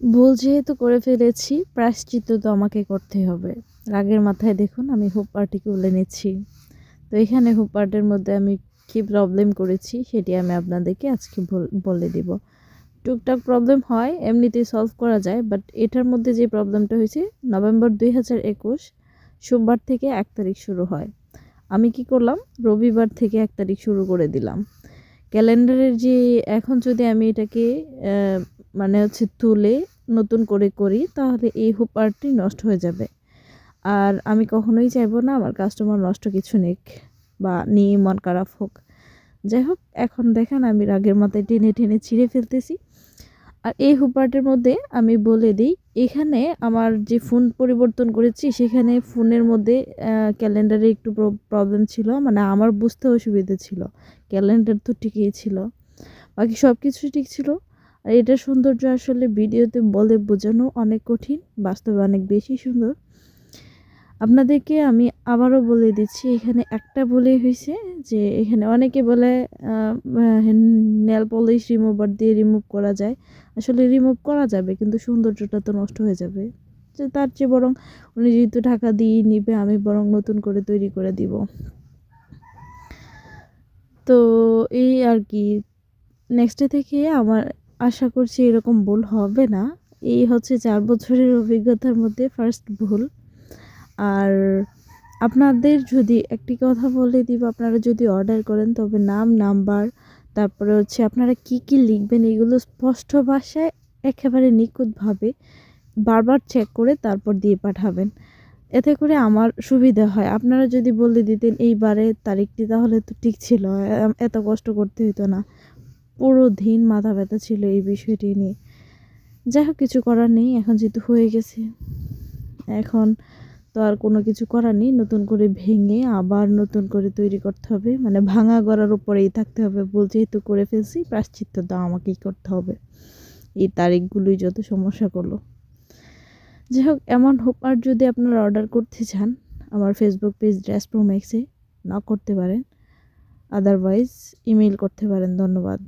ভুল যেহেতু করে ফেলেছি, প্রায়শ্চিত্ত তো আমাকে করতে হবে। রাগের মাথায় দেখুন, আমি হুপ পার্টি খুলে নিচ্ছি। তো এখানে হুপ পার্টের মধ্যে আমি কী প্রবলেম করেছি, সেটি আমি আপনাদেরকে আজকে বলে দিব। টুকটাক প্রবলেম হয়, এমনিতেই সলভ করা যায় বাট এটার মধ্যে যে প্রবলেমটা হয়েছে, নভেম্বর দুই হাজার একুশ, সোমবার থেকে এক তারিখ শুরু হয়। আমি কি করলাম, রবিবার থেকে এক তারিখ শুরু করে দিলাম। ক্যালেন্ডারের যে, এখন যদি আমি এটাকে মানে হচ্ছে তুলে নতুন করে করি, তাহলে এই হুপারটি নষ্ট হয়ে যাবে। আর আমি কখনোই চাইব না আমার কাস্টমার নষ্ট কিছু নিক বা নিয়ে মন খারাপ হোক। যাই হোক, এখন দেখেন আমি রাগের মাথায় টেনে টেনে ছিঁড়ে ফেলতেছি। আর এই হুপারটির মধ্যে আমি বলে দিই, এখানে আমার যে ফোন পরিবর্তন করেছি, সেখানে ফোনের মধ্যে ক্যালেন্ডারে একটু প্রবলেম ছিল মানে আমার বুঝতে অসুবিধা ছিল। ক্যালেন্ডার তো ঠিকই ছিল। বাকি সব কিছু ঠিক ছিল। আর এটার সৌন্দর্য আসলে ভিডিওতে বলে বোঝানো অনেক কঠিন, বাস্তবে অনেক বেশি সুন্দর। আপনাদেরকে আমি আবারও বলে দিচ্ছি, এখানে একটা বলে হয়েছে যে এখানে অনেকে বলে নেল পলিশ রিমুভার দিয়ে রিমুভ করা যায়। আসলে রিমুভ করা যাবে, কিন্তু সৌন্দর্যটা তো নষ্ট হয়ে যাবে। যে তার চেয়ে বরং উনি যেহেতু ঢাকা দিয়ে নিবে, আমি বরং নতুন করে তৈরি করে দিব। তো এই আর কি। নেক্সট থেকে আমার আশা করছি এরকম ভুল হবে না। এই হচ্ছে চার বছরের অভিজ্ঞতার মধ্যে ফার্স্ট ভুল। আর আপনাদের যদি একটি কথা বলে দিব, আপনারা যদি অর্ডার করেন, তবে নাম নাম্বার তারপরে হচ্ছে আপনারা কি কি লিখবেন, এগুলো স্পষ্ট ভাষায় একেবারে নিখুঁতভাবে বারবার চেক করে তারপর দিয়ে পাঠাবেন। এতে করে আমার সুবিধা হয়। আপনারা যদি বলে দিতেন এইবারে তারিখটি তাহলে তো ঠিক ছিল এত কষ্ট করতে হতো না। পুরো দিন মাথা ব্যথা ছিল এই বিষয়টি নিয়ে। যাই হোক, কিছু করার নেই, এখন যেহেতু হয়ে গেছে। এখন তো আর কোনো কিছু করার নেই, নতুন করে ভেঙে আবার নতুন করে তৈরি করতে হবে। মানে ভাঙা গড়ার উপরেই থাকতে হবে বল যেহেতু করে ফেলছি প্রাশ্চিত্য দাও আমাকেই করতে হবে। এই তারিখগুলোই যত সমস্যা করল। যাই হোক, এমন হোক, আর যদি আপনারা অর্ডার করতে চান, আমার ফেসবুক পেজ ড্রেস প্রোম্যাক্সে না করতে পারেন। আদারওয়াইজ ইমেল করতে পারেন ধন্যবাদ।